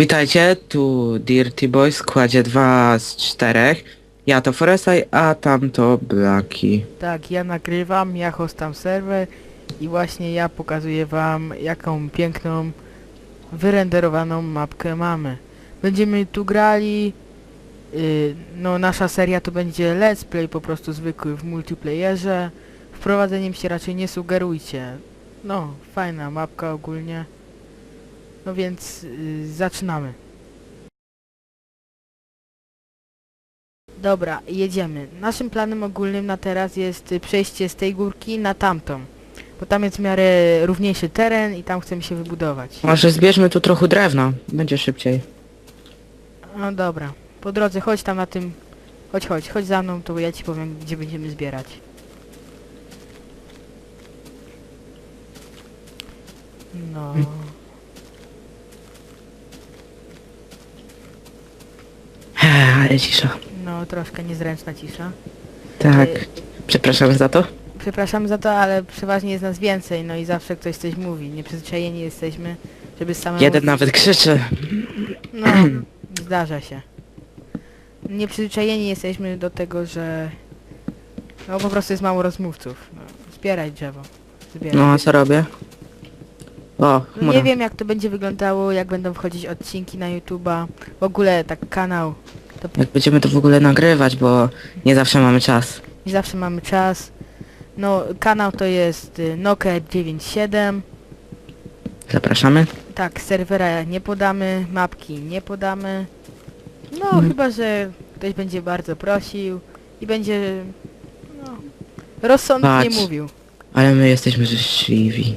Witajcie, tu Dirty Boy, składzie 2 z 4. Ja to Forestaj, a tam to Blaki. Tak, ja nagrywam, ja hostam serwer i właśnie ja pokazuję wam jaką piękną wyrenderowaną mapkę mamy. Będziemy tu grali, yy, no nasza seria to będzie let's play po prostu zwykły w multiplayerze. Wprowadzeniem się raczej nie sugerujcie. No, fajna mapka ogólnie. No więc yy, zaczynamy. Dobra, jedziemy. Naszym planem ogólnym na teraz jest przejście z tej górki na tamtą. Bo tam jest w miarę równiejszy teren i tam chcemy się wybudować. Może zbierzmy tu trochę drewna, będzie szybciej. No dobra. Po drodze chodź tam na tym... Chodź, chodź, chodź za mną, to ja ci powiem, gdzie będziemy zbierać. No... Cisza. No, troszkę niezręczna cisza. Tak, Y, przepraszam za to. Przepraszam za to, ale przeważnie jest nas więcej, no i zawsze ktoś coś mówi. Nieprzyzwyczajeni jesteśmy, żeby samemu... Jeden nawet krzyczy. No, zdarza się. Nieprzyzwyczajeni jesteśmy do tego, że... No po prostu jest mało rozmówców. No, zbieraj drzewo. Zbieraj. No, a co robię? O, No, nie wiem jak to będzie wyglądało, jak będą wchodzić odcinki na YouTube'a. W ogóle tak kanał. Jak będziemy to w ogóle nagrywać, bo nie zawsze mamy czas. nie zawsze mamy czas. No, kanał to jest y, Nokia97. Zapraszamy. Tak, serwera nie podamy, mapki nie podamy. No, Hmm. chyba, że ktoś będzie bardzo prosił i będzie, no, rozsądnie Patrz. mówił. Ale my jesteśmy życzliwi.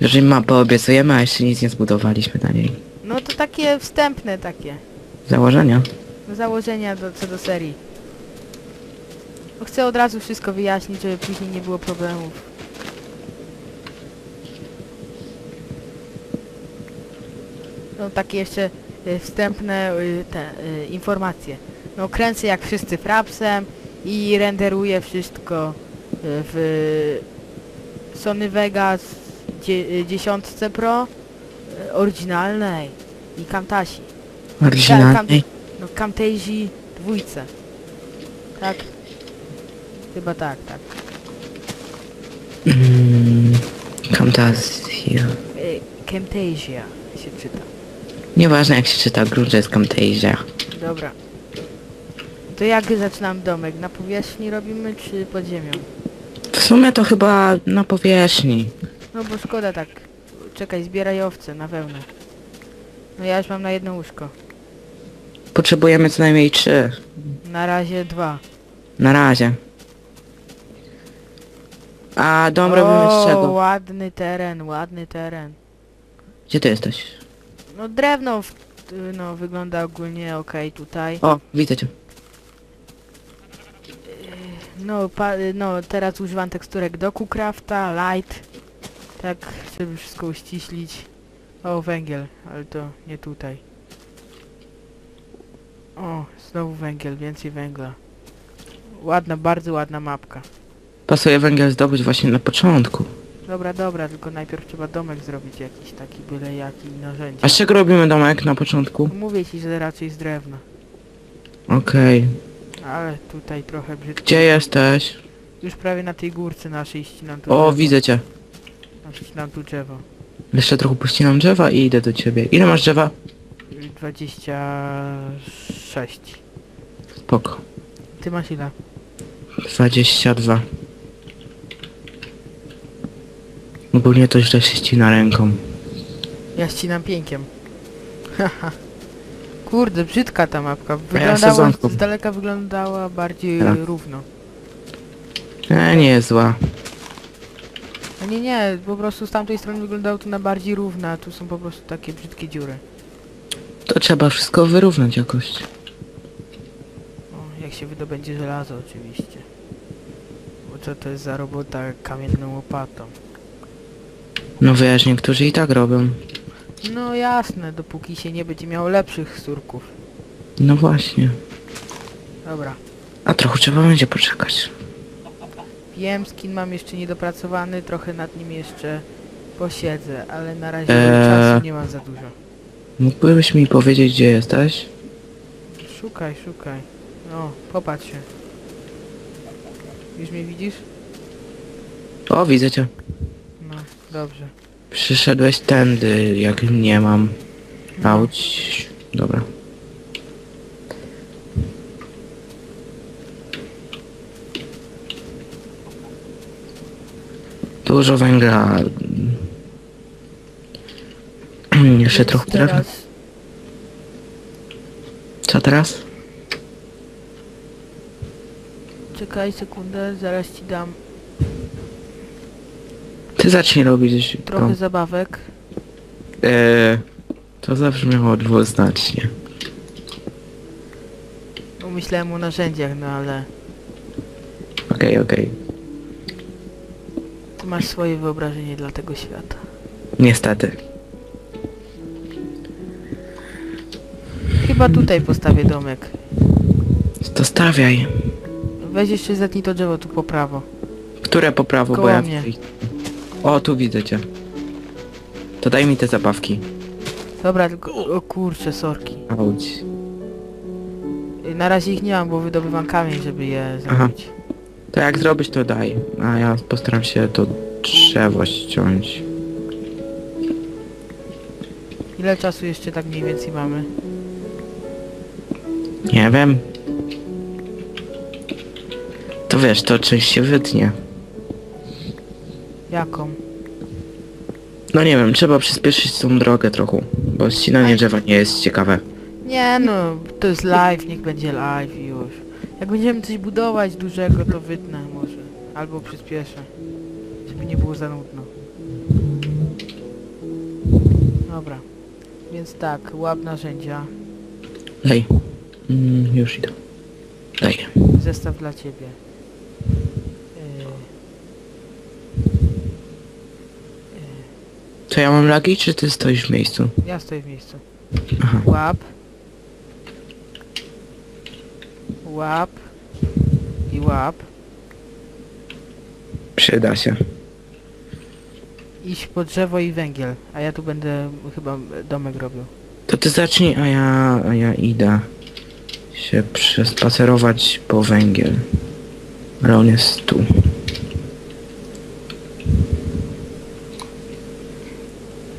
Jeżeli mapę obiecujemy, a jeszcze nic nie zbudowaliśmy na niej. No to takie wstępne takie Założenia. założenia do, co do serii. No, chcę od razu wszystko wyjaśnić, żeby później nie było problemów. No takie jeszcze y, wstępne y, te y, informacje. No kręcę jak wszyscy frapsem i renderuję wszystko w Sony Vegas dzie- y, 10 Pro oryginalnej i Camtasia. Oryginalnej. No Camtasia dwójce. Tak? Chyba tak, tak. Mm, Camtasia. Y, Camtasia się czyta. Nieważne jak się czyta, gruncie jest Camtasia. Dobra. To jak zaczynam domek? Na powierzchni robimy czy pod ziemią? W sumie to chyba na powierzchni. No bo szkoda tak. Czekaj, zbieraj owce na wełnę. No ja już mam na jedno łóżko. Potrzebujemy co najmniej trzy. Na razie dwa. Na razie. A dom robimy z o, czego? ładny teren, ładny teren. Gdzie ty jesteś? No drewno w, no, wygląda ogólnie okej tutaj. O, widzę cię. No, pa, no teraz używam teksturek Doku Crafta, Light. Tak, żeby wszystko uściślić. O, węgiel, ale to nie tutaj. O, znowu węgiel, więcej węgla. Ładna, bardzo ładna mapka. Pasuje węgiel zdobyć właśnie na początku. Dobra, dobra, tylko najpierw trzeba domek zrobić jakiś taki byle jaki i narzędzie. A z czego robimy domek na początku? Mówię ci, że raczej z drewna. Okej. Ale tutaj trochę brzydko. Gdzie jesteś? Już prawie na tej górce naszej ścinam tu O, drzewo. widzę cię. Ścinam tu drzewo. Jeszcze trochę puściłam drzewa i idę do ciebie. Ile masz drzewa? 26. Spoko. Ty masz ile? 22. Ogólnie to źle się ścina ręką. Ja ścinam piękiem. Haha. Kurde, brzydka ta mapka. Wyglądała, sezonką. z daleka wyglądała bardziej Tak. równo. E, nie jest zła. No nie, nie, po prostu z tamtej strony wyglądało to na bardziej równo, a tu są po prostu takie brzydkie dziury. To trzeba wszystko wyrównać jakoś. O, jak się wydobędzie żelazo oczywiście. Bo co to jest za robota kamienną łopatą? No wiesz, niektórzy i tak robią. No jasne, dopóki się nie będzie miało lepszych surków. No właśnie. Dobra. A trochę trzeba będzie poczekać. Wiem, skin mam jeszcze niedopracowany, trochę nad nim jeszcze posiedzę, ale na razie Eee. czasu nie mam za dużo. Mógłbyś mi powiedzieć, gdzie jesteś? Szukaj, szukaj. No, popatrz się. Już mnie widzisz? O, widzę cię. No, dobrze. Przyszedłeś tędy, jak nie mam. No. Auć. Dobra. Dużo węgla. Jeszcze trochę teraz Co teraz? Czekaj sekundę, zaraz ci dam Ty zacznij robić. trochę zabawek. Eee, to zabrzmiało dwuznacznie. Bo myślałem o narzędziach, no ale Okej, okej. ty masz swoje wyobrażenie dla tego świata. Niestety. Chyba tutaj postawię domek. To stawiaj. Weź jeszcze zetnij to drzewo tu po prawo. Które po prawo, bo Koło ja... mnie. O, tu widzę cię. To daj mi te zabawki. Dobra, tylko... O kurczę, sorki. Auć. Y, Na razie ich nie mam, bo wydobywam kamień, żeby je Aha. zrobić. To jak zrobić, to daj. A ja postaram się to drzewo ściąć. Ile czasu jeszcze tak mniej więcej mamy? Nie wiem. To wiesz, to część się wytnie. Jaką? No nie wiem, trzeba przyspieszyć tą drogę trochę, bo ścinanie drzewa nie jest ciekawe. Nie no, to jest live, niech będzie live i już. Jak będziemy coś budować dużego, to wytnę może. Albo przyspieszę. Żeby nie było za nudno. Dobra. Więc tak, łap narzędzia. Daj. Mm, już idę. Daj. Zestaw dla ciebie. Yy, To ja mam lagi, czy ty stoisz w miejscu? ja stoję w miejscu. Aha. Łap. Łap. I łap. Przyda się. Iść po drzewo i węgiel. A ja tu będę chyba domek robił. To ty zacznij, a ja, a ja idę się przespacerować po węgiel. Ale on jest tu.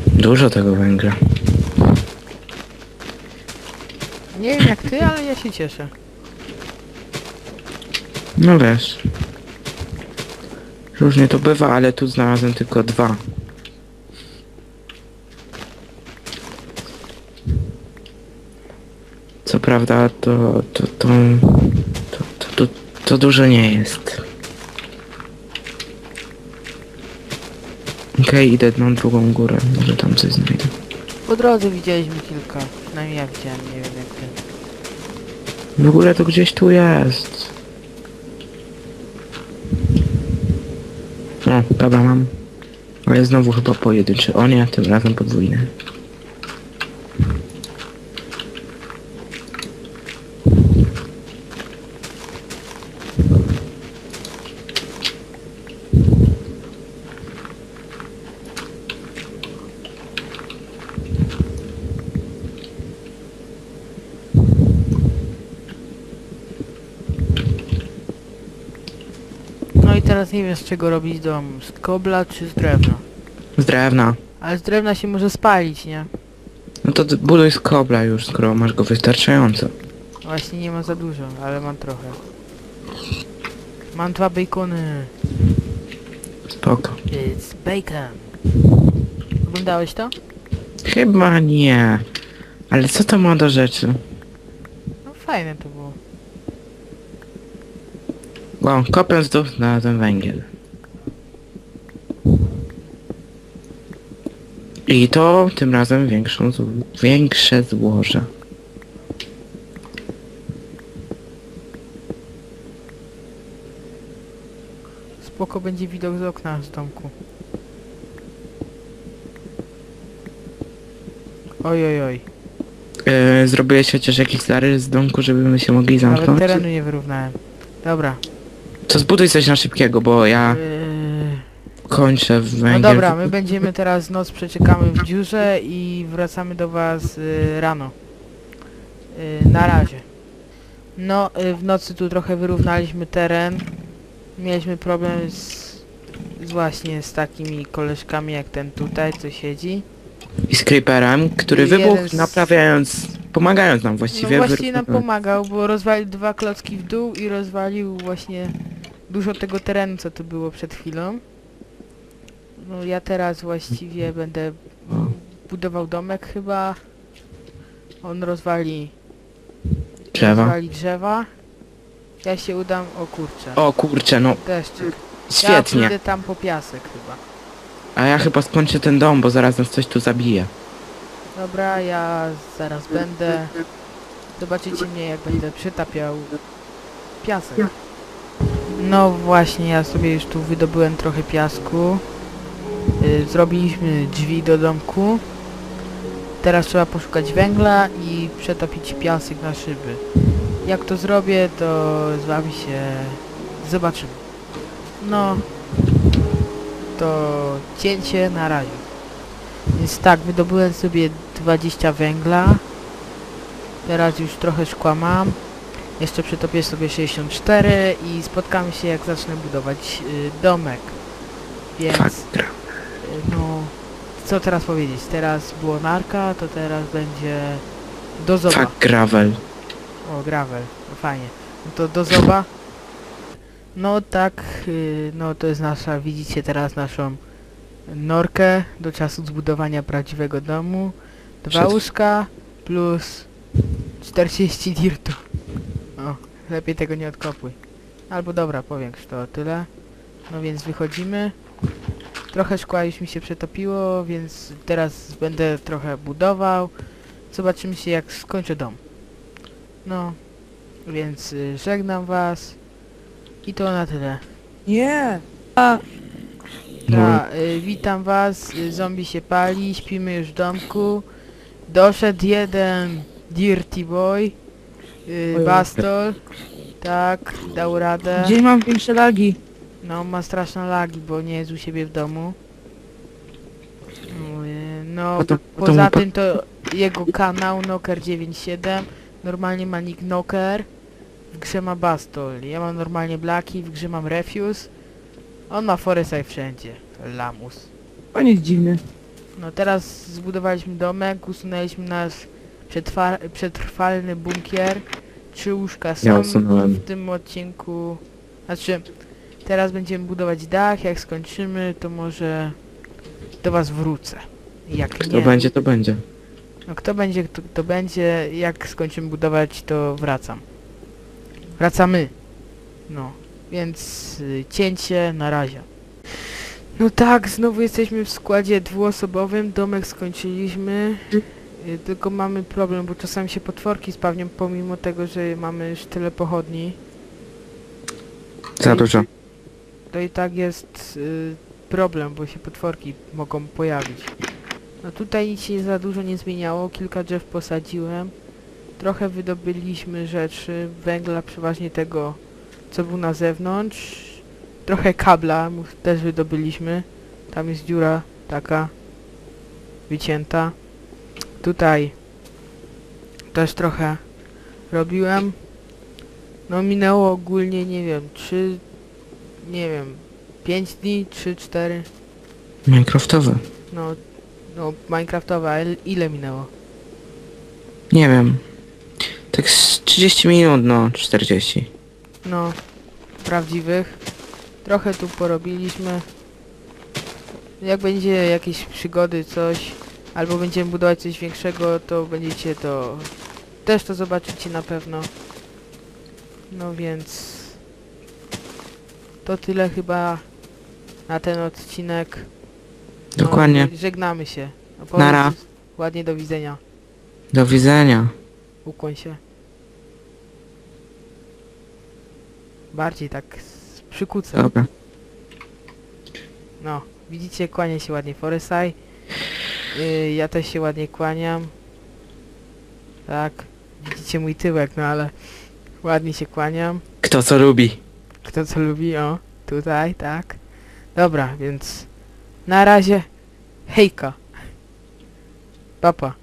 Dużo tego węgla. Nie wiem jak ty, ale ja się cieszę. No wiesz. Różnie to bywa, ale tu znalazłem tylko dwa. Co prawda to to to to, to, to, dużo nie jest. Okej, idę na drugą górę, może tam coś znajdę. Po drodze widzieliśmy kilka. Przynajmniej ja widziałem, nie wiem jak ty. W ogóle to gdzieś tu jest. O, dobra mam. Ale znowu chyba pojedynczy. O nie, tym razem podwójny. No i teraz nie wiem z czego robić dom. Z kobla czy z drewna? Z drewna. Ale z drewna się może spalić, nie? No to buduj z kobla już, skoro masz go wystarczająco. Właśnie nie mam za dużo, ale mam trochę. Mam dwa bacony. Spoko. It's bacon. Oglądałeś to? Chyba nie. Ale co to ma do rzeczy? No fajne to było. Wow, kopiąc dół znalazłem węgiel. I to tym razem większą, większe złoże. Spoko będzie widok z okna z domku. Oj, oj, oj. Yy, zrobiłeś chociaż jakiś zarys z domku, żeby my się mogli Nawet zamknąć? terenu nie wyrównałem. Dobra. To zbuduj coś na szybkiego, bo ja Yy, kończę węgiel. No dobra, my będziemy teraz noc przeczekamy w dziurze i wracamy do was y, rano. Y, na razie. No, y, w nocy tu trochę wyrównaliśmy teren. Mieliśmy problem z, z właśnie z takimi koleżkami jak ten tutaj, co siedzi. I z creeperem, który Jeden wybuchł z- naprawiając, pomagając nam No właściwie. właśnie nam pomagał, bo rozwalił dwa klocki w dół i rozwalił właśnie dużo tego terenu, co tu było przed chwilą. No ja teraz właściwie będę O. budował domek chyba. On rozwali Drzewa. rozwali drzewa. Ja się udam, o kurczę, O kurczę, no deszczyk. Ja świetnie. pójdę tam po piasek chyba. A ja chyba skończę ten dom, bo zaraz nas coś tu zabije. Dobra, ja zaraz będę. Zobaczycie mnie jak będę przytapiał piasek. No właśnie, ja sobie już tu wydobyłem trochę piasku. Y, Zrobiliśmy drzwi do domku. Teraz trzeba poszukać węgla i przetopić piasek na szyby. Jak to zrobię, to z wami się zobaczymy. No, to cięcie na razie. Więc tak, wydobyłem sobie 20 węgla. Teraz już trochę szkła mam. Jeszcze przetopię sobie 64 i spotkamy się jak zacznę budować y, domek. Więc y, no co teraz powiedzieć? Teraz było narka, to teraz będzie dozoba. Fuck gravel. O, gravel, no fajnie. No to do zoba. No tak, y, no to jest nasza, widzicie teraz naszą norkę do czasu zbudowania prawdziwego domu. Dwa łóżka plus 40 dirtu. O, lepiej tego nie odkopuj. Albo dobra, powiększ to o tyle. No więc wychodzimy. Trochę szkła już mi się przetopiło, więc teraz będę trochę budował. Zobaczymy się jak skończę dom. No, więc y, żegnam was. I to na tyle. Nie. A, No, Ta, y, witam was, y, zombie się pali, śpimy już w domku. Doszedł jeden Dirty Boy, y, Oj, Bastol. Tak, dał radę. gdzie mam większe lagi? No, ma straszne lagi, bo nie jest u siebie w domu. No, Potem- potem poza mu tym to jego kanał Noker97 normalnie ma nick Noker, w grze ma Bastol. Ja mam normalnie Blaki, w grze mam Refuse. On ma Forestside wszędzie. Lamus. On jest dziwny. No teraz zbudowaliśmy domek, usunęliśmy nasz przetrwa przetrwalny bunkier. Trzy łóżka są Ja usunąłem. w tym odcinku. Znaczy, teraz będziemy budować dach, jak skończymy, to może do was wrócę. Jak Kto nie, będzie, to będzie. no kto będzie, to, to będzie, jak skończymy budować, to wracam. Wracamy. No, więc y, cięcie na razie. No tak, znowu jesteśmy w składzie dwuosobowym, domek skończyliśmy. Y, Tylko mamy problem, bo czasami się potworki spawnią, pomimo tego, że mamy już tyle pochodni. Za dużo. To i tak jest y, problem, bo się potworki mogą pojawić. No tutaj nic się za dużo nie zmieniało, kilka drzew posadziłem. Trochę wydobyliśmy rzeczy, węgla przeważnie tego, co był na zewnątrz. Trochę kabla też wydobyliśmy. Tam jest dziura taka wycięta. Tutaj też trochę robiłem. No minęło ogólnie, nie wiem, 3, nie wiem, 5 dni, 3, 4, Minecraftowe. no, no Minecraftowe, a il- ile minęło? Nie wiem. Tak z 30 minut, no 40. No, prawdziwych. Trochę tu porobiliśmy. Jak będzie jakieś przygody, coś, albo będziemy budować coś większego, to będziecie to... Też to zobaczycie na pewno. No więc... To tyle chyba na ten odcinek. No, Dokładnie. Żegnamy się. No, Nara. Ładnie do widzenia. Do widzenia. Ukłoń się. Bardziej tak z przykucem. Dobra. No, widzicie, kłania się ładnie Foresai. Yy, ja też się ładnie kłaniam. Tak. Widzicie mój tyłek, no ale ładnie się kłaniam. Kto co lubi. Kto co lubi, o, tutaj, tak. Dobra, więc na razie hejka. Papa.